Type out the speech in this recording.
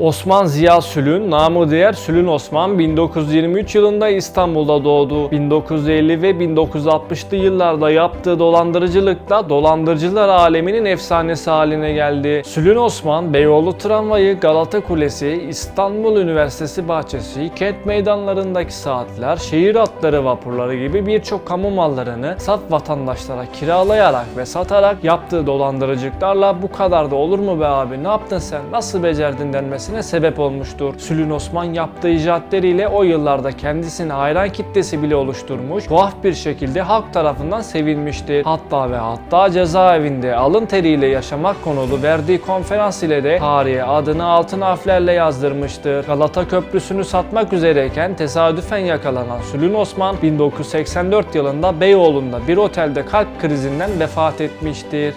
Osman Ziya Sülün, namı diğer Sülün Osman 1923 yılında İstanbul'da doğdu. 1950 ve 1960'lı yıllarda yaptığı dolandırıcılıkla dolandırıcılar aleminin efsanesi haline geldi. Sülün Osman, Beyoğlu Tramvayı, Galata Kulesi, İstanbul Üniversitesi bahçesi, kent meydanlarındaki saatler, şehir atları vapurları gibi birçok kamu mallarını saf vatandaşlara kiralayarak ve satarak yaptığı dolandırıcılıklarla bu kadar da olur mu be abi ne yaptın sen nasıl becerdin denmesine sebep olmuştur. Sülün Osman yaptığı icraatleriyle o yıllarda kendisine hayran kitlesi bile oluşturmuş, tuhaf bir şekilde halk tarafından sevilmiştir. Hatta ve hatta cezaevinde alın teriyle yaşamak konulu verdiği konferans ile de tarihe adını altın harflerle yazdırmıştır. Galata Köprüsü'nü satmak üzereyken tesadüfen yakalanan Sülün Osman 1984 yılında Beyoğlu'nda bir otelde kalp krizinden vefat etmiştir.